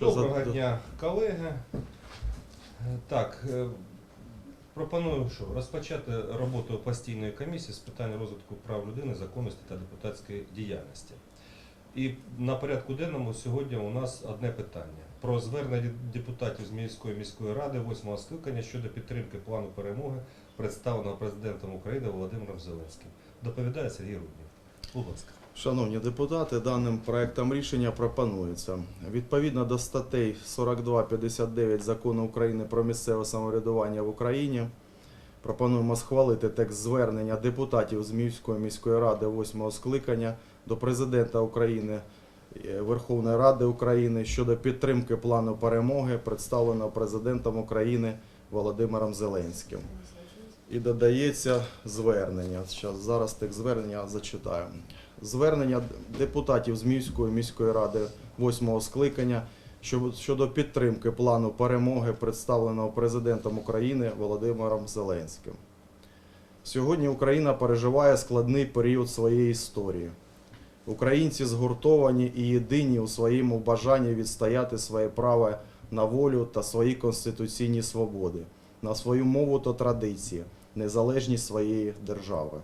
Доброго дня, колеги. Так, е, пропоную що, розпочати роботу постійної комісії з питань розвитку прав людини, законності та депутатської діяльності. І на порядку денному сьогодні у нас одне питання про звернення депутатів з міської міської ради восьмого скликання щодо підтримки плану перемоги, представленого президентом України Володимиром Зеленським. Доповідає Сергій Руднів. Будь ласка. Шановні депутати, даним проектом рішення пропонується відповідно до статей 42-59 Закону України про місцеве самоврядування в Україні. Пропонуємо схвалити текст звернення депутатів з Мівської міської ради 8 скликання до президента України е, Верховної Ради України щодо підтримки плану перемоги, представленого президентом України Володимиром Зеленським. І додається звернення. Зараз текст звернення зачитаю. Звернення депутатів з Мівської міської ради 8 скликання щодо підтримки плану перемоги, представленого президентом України Володимиром Зеленським. Сьогодні Україна переживає складний період своєї історії. Українці згуртовані і єдині у своєму бажанні відстояти своє право на волю та свої конституційні свободи, на свою мову та традиції, незалежність своєї держави.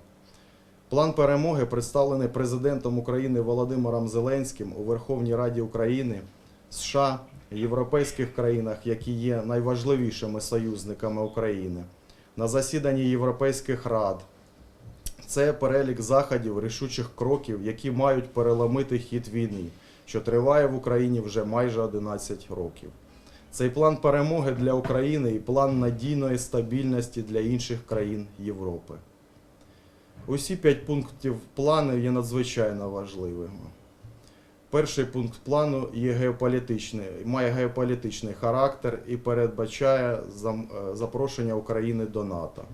План перемоги, представлений президентом України Володимиром Зеленським у Верховній Раді України, США, європейських країнах, які є найважливішими союзниками України, на засіданні європейських рад. Це перелік заходів, рішучих кроків, які мають переломити хід війни, що триває в Україні вже майже 11 років. Цей план перемоги для України і план надійної стабільності для інших країн Європи. Усі п'ять пунктів плану є надзвичайно важливими. Перший пункт плану є геополітичний, має геополітичний характер і передбачає е, запрошення України до НАТО.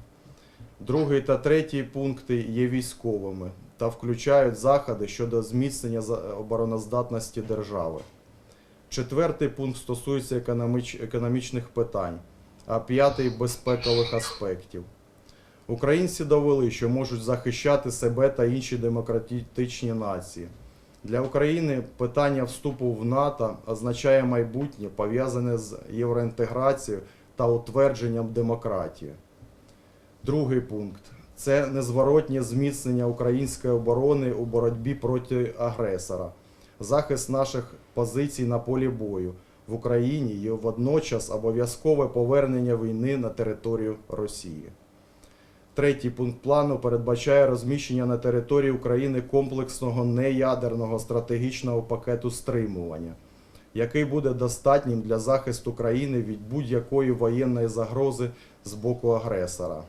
Другий та третій пункти є військовими та включають заходи щодо зміцнення обороноздатності держави. Четвертий пункт стосується економіч- економічних питань, а п'ятий безпекових аспектів. Українці довели, що можуть захищати себе та інші демократичні нації. Для України питання вступу в НАТО означає майбутнє пов'язане з євроінтеграцією та утвердженням демократії. Другий пункт це незворотнє зміцнення української оборони у боротьбі проти агресора, захист наших позицій на полі бою в Україні і водночас обов'язкове повернення війни на територію Росії. Третій пункт плану передбачає розміщення на території України комплексного неядерного стратегічного пакету стримування, який буде достатнім для захисту країни від будь-якої воєнної загрози з боку агресора.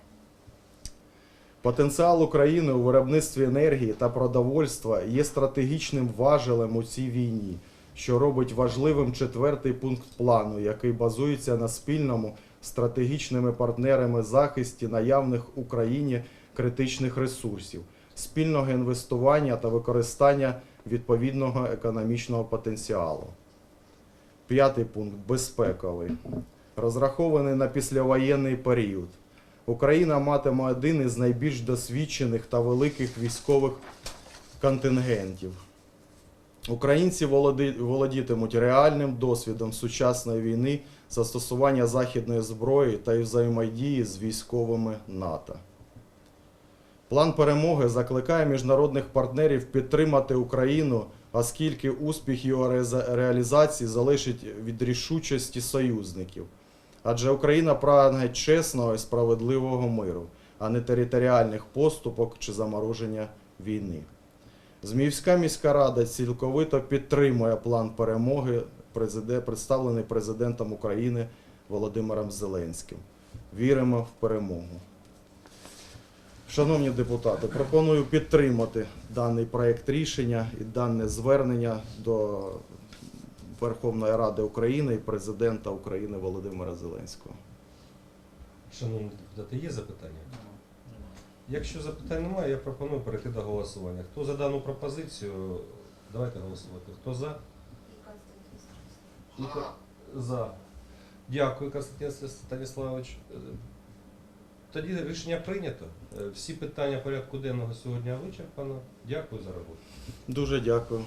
Потенціал України у виробництві енергії та продовольства є стратегічним важелем у цій війні, що робить важливим четвертий пункт плану, який базується на спільному стратегічними партнерами захисті наявних Україні критичних ресурсів, спільного інвестування та використання відповідного економічного потенціалу. П'ятий пункт безпековий, розрахований на післявоєнний період. Україна матиме один із найбільш досвідчених та великих військових контингентів. Українці володітимуть реальним досвідом сучасної війни, застосування західної зброї та й взаємодії з військовими НАТО. План перемоги закликає міжнародних партнерів підтримати Україну, оскільки успіх його реалізації залежить від рішучості союзників. Адже Україна прагне чесного і справедливого миру, а не територіальних поступок чи замороження війни. Зміївська міська рада цілковито підтримує план перемоги, представлений президентом України Володимиром Зеленським. Віримо в перемогу. Шановні депутати, пропоную підтримати даний проект рішення і дане звернення до Верховної Ради України і президента України Володимира Зеленського. Шановні депутати, є запитання? Якщо запитань немає, я пропоную перейти до голосування. Хто за дану пропозицію, давайте голосувати. Хто за? Ніко- За. Дякую, Константин Станіславович. Тоді рішення прийнято. Всі питання порядку денного сьогодні вичерпано. Дякую за роботу. Дуже дякую.